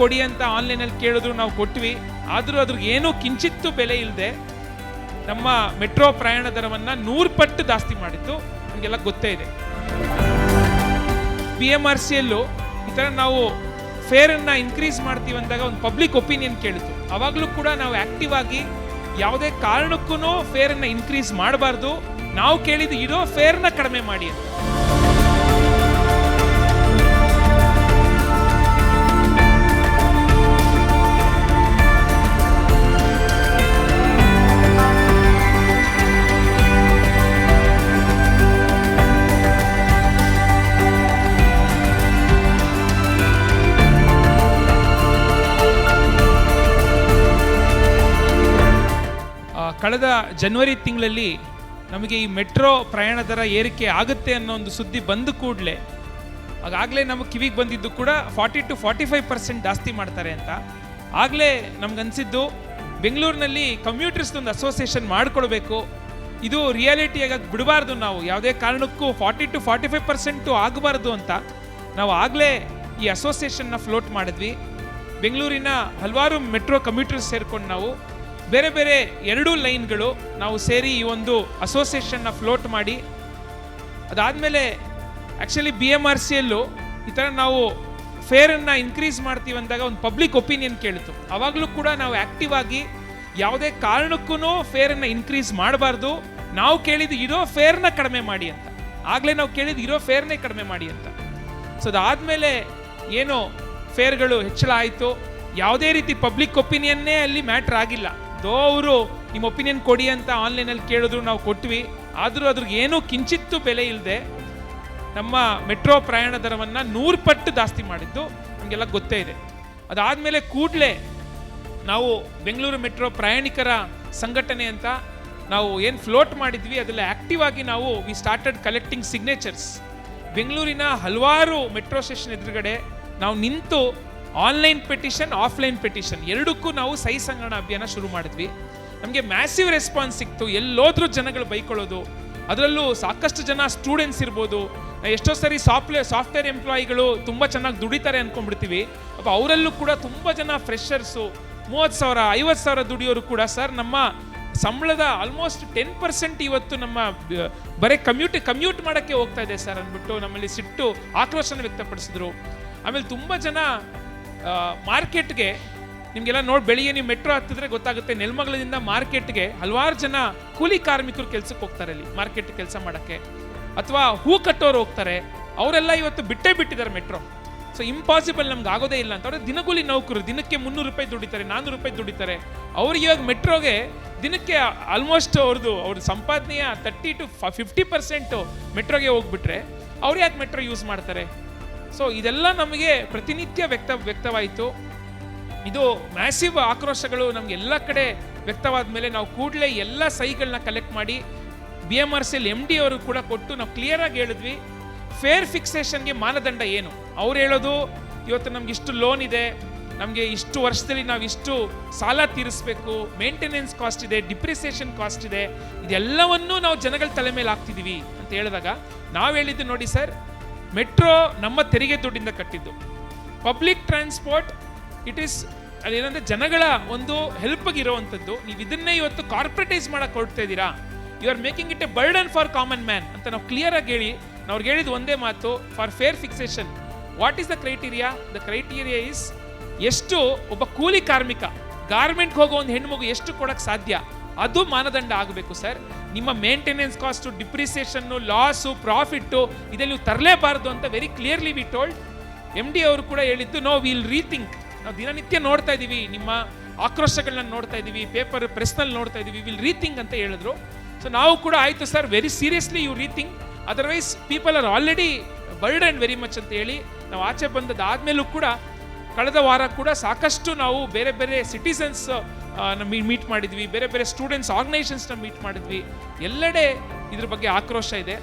ಕೊಡಿ ಅಂತ ಆನ್ಲೈನಲ್ಲಿ ಕೇಳಿದ್ರು ನಾವು ಕೊಟ್ವಿ. ಆದರೂ ಅದ್ರಿಗೆ ಏನೂ ಕಿಂಚಿತ್ತು ಬೆಲೆ ಇಲ್ಲದೆ ನಮ್ಮ ಮೆಟ್ರೋ ಪ್ರಯಾಣ ದರವನ್ನು ನೂರು ಪಟ್ಟು ಜಾಸ್ತಿ ಮಾಡಿತ್ತು. ನಮಗೆಲ್ಲ ಗೊತ್ತೇ ಇದೆ. ಬಿ ಎಂ ಆರ್ ಸಿಯಲ್ಲೂ ಈ ಥರ ನಾವು ಫೇರನ್ನು ಇನ್ಕ್ರೀಸ್ ಮಾಡ್ತೀವಿ ಅಂದಾಗ ಒಂದು ಪಬ್ಲಿಕ್ ಒಪಿನಿಯನ್ ಕೇಳಿತು ಅವಾಗಲೂ ಕೂಡ ನಾವು ಆ್ಯಕ್ಟಿವ್ ಆಗಿ ಯಾವುದೇ ಕಾರಣಕ್ಕೂ ಫೇರನ್ನು ಇನ್ಕ್ರೀಸ್ ಮಾಡಬಾರ್ದು. ನಾವು ಕೇಳಿದ್ದು ಇರೋ ಫೇರ್ನ ಕಡಿಮೆ ಮಾಡಿ ಅಂತ. ಕಳೆದ ಜನವರಿ ತಿಂಗಳಲ್ಲಿ ನಮಗೆ ಈ ಮೆಟ್ರೋ ಪ್ರಯಾಣ ದರ ಏರಿಕೆ ಆಗುತ್ತೆ ಅನ್ನೋ ಒಂದು ಸುದ್ದಿ ಬಂದ ಕೂಡಲೇ, ಆಗಾಗಲೇ ನಮಗೆ ಕಿವಿಗೆ ಬಂದಿದ್ದು ಕೂಡ forty two forty five percent ಜಾಸ್ತಿ ಮಾಡ್ತಾರೆ ಅಂತ. ಆಗಲೇ ನಮ್ಗನ್ಸಿದ್ದು ಬೆಂಗಳೂರಿನಲ್ಲಿ ಕಮ್ಯೂಟರ್ಸ್ ಒಂದು ಅಸೋಸಿಯೇಷನ್ ಮಾಡ್ಕೊಳ್ಬೇಕು. ಇದು ರಿಯಾಲಿಟಿಯಾಗಿ ಬಿಡಬಾರ್ದು ನಾವು. ಯಾವುದೇ ಕಾರಣಕ್ಕೂ forty to forty five percent ಆಗಬಾರ್ದು ಅಂತ ನಾವು ಆಗಲೇ ಈ ಅಸೋಸಿಯೇಷನ್ನ ಫ್ಲೋಟ್ ಮಾಡಿದ್ವಿ. ಬೆಂಗಳೂರಿನ ಹಲವಾರು ಮೆಟ್ರೋ ಕಮ್ಯೂಟರ್ಸ್ ಸೇರ್ಕೊಂಡು ನಾವು ಬೇರೆ ಬೇರೆ ಎರಡೂ ಲೈನ್ಗಳು ನಾವು ಸೇರಿ ಈ ಒಂದು ಅಸೋಸಿಯೇಷನ್ನ ಫ್ಲೋಟ್ ಮಾಡಿ. ಅದಾದಮೇಲೆ ಆ್ಯಕ್ಚುಲಿ ಬಿ ಎಂ ಆರ್ ಸಿಯಲ್ಲೂ ಈ ಥರ ನಾವು ಫೇರನ್ನು ಇನ್ಕ್ರೀಸ್ ಮಾಡ್ತೀವಿ ಅಂದಾಗ ಒಂದು ಪಬ್ಲಿಕ್ ಒಪಿನಿಯನ್ ಕೇಳಿತು. ಅವಾಗಲೂ ಕೂಡ ನಾವು ಆ್ಯಕ್ಟಿವ್ ಆಗಿ ಯಾವುದೇ ಕಾರಣಕ್ಕೂ ಫೇರನ್ನು ಇನ್ಕ್ರೀಸ್ ಮಾಡಬಾರ್ದು. ನಾವು ಕೇಳಿದ್ದು ಇರೋ ಫೇರ್ನ ಕಡಿಮೆ ಮಾಡಿ ಅಂತ. ಆಗಲೇ ನಾವು ಕೇಳಿದ್ದು ಇರೋ ಫೇರ್ನೇ ಕಡಿಮೆ ಮಾಡಿ ಅಂತ. ಸೊ ಅದಾದಮೇಲೆ ಏನು ಫೇರ್ಗಳು ಹೆಚ್ಚಳ ಆಯಿತು. ಯಾವುದೇ ರೀತಿ ಪಬ್ಲಿಕ್ ಒಪಿನಿಯನ್ನೇ ಅಲ್ಲಿ ಮ್ಯಾಟ್ರ್ ಆಗಿಲ್ಲ. ದೋ ಅವರು ನಿಮ್ಮ ಒಪಿನಿಯನ್ ಕೊಡಿ ಅಂತ ಆನ್ಲೈನಲ್ಲಿ ಕೇಳಿದ್ರು ನಾವು ಕೊಟ್ವಿ. ಆದರೂ ಅದ್ರಿಗೆ ಏನೂ ಕಿಂಚಿತ್ತು ಬೆಲೆ ಇಲ್ಲದೆ ನಮ್ಮ ಮೆಟ್ರೋ ಪ್ರಯಾಣ ದರವನ್ನು ನೂರು ಪಟ್ಟು ಜಾಸ್ತಿ ಮಾಡಿದ್ದು ನಮಗೆಲ್ಲ ಗೊತ್ತೇ ಇದೆ. ಅದಾದಮೇಲೆ ಕೂಡಲೇ ನಾವು ಬೆಂಗಳೂರು ಮೆಟ್ರೋ ಪ್ರಯಾಣಿಕರ ಸಂಘಟನೆ ಅಂತ ನಾವು ಏನು ಫ್ಲೋಟ್ ಮಾಡಿದ್ವಿ, ಅದರಲ್ಲಿ ಆ್ಯಕ್ಟಿವ್ ಆಗಿ ನಾವು ವಿ ಸ್ಟಾರ್ಟೆಡ್ ಕಲೆಕ್ಟಿಂಗ್ ಸಿಗ್ನೇಚರ್ಸ್. ಬೆಂಗಳೂರಿನ ಹಲವಾರು ಮೆಟ್ರೋ ಸ್ಟೇಷನ್ ಎದುರುಗಡೆ ನಾವು ನಿಂತು ಆನ್ಲೈನ್ ಪೆಟಿಷನ್, ಆಫ್ಲೈನ್ ಪೆಟಿಷನ್. ಎರಡಕ್ಕೂ ನಾವು ಸಹಿ ಸಂಗ್ರಹಣ ಅಭಿಯಾನ ಶುರು ಮಾಡಿದ್ವಿ. ನಮಗೆ ಮ್ಯಾಸಿವ್ ರೆಸ್ಪಾನ್ಸ್ ಸಿಕ್ತು. ಎಲ್ಲೋದ್ರೂ ಜನಗಳು ಬೈಕೊಳ್ಳೋದು. ಅದರಲ್ಲೂ ಸಾಕಷ್ಟು ಜನ ಸ್ಟೂಡೆಂಟ್ಸ್ ಇರ್ಬೋದು. ಎಷ್ಟೋ ಸರಿ ಸಾಫ್ಟ್ವೇರ್ ಸಾಫ್ಟ್ವೇರ್ ಎಂಪ್ಲಾಯಿಗಳು ತುಂಬ ಚೆನ್ನಾಗಿ ದುಡಿತಾರೆ ಅಂದ್ಕೊಂಡ್ಬಿಡ್ತೀವಿ ಅಪ್ಪ ಅವರಲ್ಲೂ ಕೂಡ ತುಂಬ ಜನ ಫ್ರೆಷರ್ಸು. ಮೂವತ್ತು ಸಾವಿರ, ಐವತ್ತು ಸಾವಿರ ದುಡಿಯೋರು ಕೂಡ ಸರ್ ನಮ್ಮ ಸಂಬಳದ ಆಲ್ಮೋಸ್ಟ್ ಟೆನ್ ಪರ್ಸೆಂಟ್ ಇವತ್ತು ನಮ್ಮ ಬರೀ ಕಮ್ಯೂಟ್ ಕಮ್ಯೂಟ್ ಮಾಡೋಕ್ಕೆ ಹೋಗ್ತಾ ಇದೆ ಸರ್ ಅಂದ್ಬಿಟ್ಟು ನಮ್ಮಲ್ಲಿ ಸಿಟ್ಟು ಆಕ್ರೋಶನ ವ್ಯಕ್ತಪಡಿಸಿದ್ರು. ಆಮೇಲೆ ತುಂಬ ಜನ ಮಾರ್ಕೆಟ್ಗೆ ನಿಮಗೆಲ್ಲ ನೋಡಿ ಬೆಳಿಗ್ಗೆ ನೀವು ಮೆಟ್ರೋ ಹತ್ತಿದ್ರೆ ಗೊತ್ತಾಗುತ್ತೆ, ನೆಲಮಂಗಲದಿಂದ ಮಾರ್ಕೆಟ್ಗೆ ಹಲವಾರು ಜನ ಕೂಲಿ ಕಾರ್ಮಿಕರು ಕೆಲಸಕ್ಕೆ ಹೋಗ್ತಾರೆ ಅಲ್ಲಿ, ಮಾರ್ಕೆಟ್ ಕೆಲಸ ಮಾಡೋಕ್ಕೆ. ಅಥವಾ ಹೂ ಕಟ್ಟೋರು ಹೋಗ್ತಾರೆ, ಅವರೆಲ್ಲ ಇವತ್ತು ಬಿಟ್ಟೇ ಬಿಟ್ಟಿದ್ದಾರೆ ಮೆಟ್ರೋ. ಸೊ ಇಂಪಾಸಿಬಲ್ ನಮ್ಗೆ ಆಗೋದೇ ಇಲ್ಲ ಅಂತ. ಅವ್ರೆ ದಿನಗೂಲಿ ನೌಕರು, ದಿನಕ್ಕೆ ಮುನ್ನೂರು ರೂಪಾಯಿ ದುಡಿತಾರೆ ನಾನ್ನೂರು ರೂಪಾಯಿ ದುಡಿತಾರೆ. ಅವ್ರಿಗೆ ಇವಾಗ ಮೆಟ್ರೋಗೆ ದಿನಕ್ಕೆ ಆಲ್ಮೋಸ್ಟ್ ಅವ್ರದ್ದು, ಅವ್ರ ಸಂಪಾದನೆಯ ತರ್ಟಿ ಟು ಫಿಫ್ಟಿ ಪರ್ಸೆಂಟು ಮೆಟ್ರೋಗೆ ಹೋಗ್ಬಿಟ್ರೆ, ಅವ್ರು ಯಾಕೆ ಮೆಟ್ರೋ ಯೂಸ್ ಮಾಡ್ತಾರೆ? ಸೊ ಇದೆಲ್ಲ ನಮಗೆ ಪ್ರತಿನಿತ್ಯ ವ್ಯಕ್ತ, ವ್ಯಕ್ತವಾಯಿತು. ಇದು ಮ್ಯಾಸಿವ್ ಆಕ್ರೋಶಗಳು ನಮ್ಗೆ ಎಲ್ಲ ಕಡೆ ವ್ಯಕ್ತವಾದ ಮೇಲೆ ನಾವು ಕೂಡಲೇ ಎಲ್ಲ ಸಹಿಗಳನ್ನ ಕಲೆಕ್ಟ್ ಮಾಡಿ ಬಿ ಎಂ ಆರ್ ಸಿಲ್ ಎಂ ಡಿ ಅವರು ಕೂಡ ಕೊಟ್ಟು ನಾವು ಕ್ಲಿಯರಾಗಿ ಹೇಳಿದ್ವಿ. ಫೇರ್ ಫಿಕ್ಸೇಷನ್ಗೆ ಮಾನದಂಡ ಏನು? ಅವ್ರು ಹೇಳೋದು, ಇವತ್ತು ನಮ್ಗೆ ಇಷ್ಟು ಲೋನ್ ಇದೆ, ನಮಗೆ ಇಷ್ಟು ವರ್ಷದಲ್ಲಿ ನಾವು ಇಷ್ಟು ಸಾಲ ತೀರಿಸ್ಬೇಕು ಮೇಂಟೆನೆನ್ಸ್ ಕಾಸ್ಟ್ ಇದೆ ಡಿಪ್ರಿಸಿಯೇಷನ್ ಕಾಸ್ಟ್ ಇದೆ, ಇದೆಲ್ಲವನ್ನೂ ನಾವು ಜನಗಳ ತಲೆ ಮೇಲೆ ಹಾಕ್ತಿದೀವಿ. ಅಂತ ಹೇಳಿದಾಗ, ನಾವು ಹೇಳಿದ್ದು ನೋಡಿ ಸರ್ ಮೆಟ್ರೋ ನಮ್ಮ ತೆರಿಗೆ ದುಡ್ಡಿಂದ ಕಟ್ಟಿದ್ದು. ಪಬ್ಲಿಕ್ ಟ್ರಾನ್ಸ್ಪೋರ್ಟ್ ಇಟ್ ಈಸ್ ಅದೇನಂದ್ರೆ ಜನಗಳ ಒಂದು ಹೆಲ್ಪ್ ಇರುವಂಥದ್ದು ನೀವು ಇದನ್ನೇ ಇವತ್ತು ಕಾರ್ಪೊರೇಟೈಸ್ ಮಾಡಕ್ಕೆ ಕೊಡ್ತಾ ಇದ್ದೀರಾ? You are making it a burden for common man ಅಂತ ನಾವು ಕ್ಲಿಯರ್ ಆಗಿ ಹೇಳಿ, ನಾವು ಅವ್ರಿಗೆ ಹೇಳಿದ ಒಂದೇ ಮಾತು for fare fixation what is the criteria the criteria is ಎಷ್ಟು ಒಬ್ಬ ಕೂಲಿ ಕಾರ್ಮಿಕ ಗಾರ್ಮೆಂಟ್ಗೆ ಹೋಗೋ ಒಂದು ಹೆಣ್ಮಗು ಎಷ್ಟು ಕೊಡಕ್ಕೆ ಸಾಧ್ಯ? ಅದು ಮಾನದಂಡ ಆಗಬೇಕು ಸರ್ ನಿಮ್ಮ maintenance cost depreciation loss profit ಇದೆಲ್ಲ ನೀವು ತರಲೇಬಾರದು ಅಂತ very clearly we told M D ಅವರು ಕೂಡ ಹೇಳಿದ್ದು ನೋ ವಿಲ್ ರೀಥಿಂಕ್ ನಾವು ದಿನನಿತ್ಯ ನೋಡ್ತಾ ಇದ್ದೀವಿ ನಿಮ್ಮ ಆಕ್ರೋಶಗಳನ್ನ ನೋಡ್ತಾ ಇದ್ದೀವಿ ಪೇಪರ್ ಪ್ರೆಸ್ನಲ್ಲಿ ನೋಡ್ತಾ ಇದ್ದೀವಿ ವಿಲ್ ರೀಥಿಂಕ್ ಅಂತ ಹೇಳಿದ್ರು. ಸೊ ನಾವು ಕೂಡ ಆಯಿತು sir very seriously you rethink otherwise people are already bird and very much ಅಂತ ಹೇಳಿ, ನಾವು ಆಚೆ ಬಂದದಾದ್ಮೇಲೂ ಕೂಡ ಕಳೆದ ವಾರ ಕೂಡ ಸಾಕಷ್ಟು ನಾವು ಬೇರೆ ಬೇರೆ ಸಿಟಿಸನ್ಸ್ ಮೀಟ್ ಮಾಡಿದ್ವಿ, ಬೇರೆ ಬೇರೆ ಸ್ಟೂಡೆಂಟ್ಸ್ ಆರ್ಗನೈಸೇಷನ್ಸ್ನ ಮೀಟ್ ಮಾಡಿದ್ವಿ. ಎಲ್ಲೆಡೆ ಇದ್ರ ಬಗ್ಗೆ ಆಕ್ರೋಶ ಇದೆ.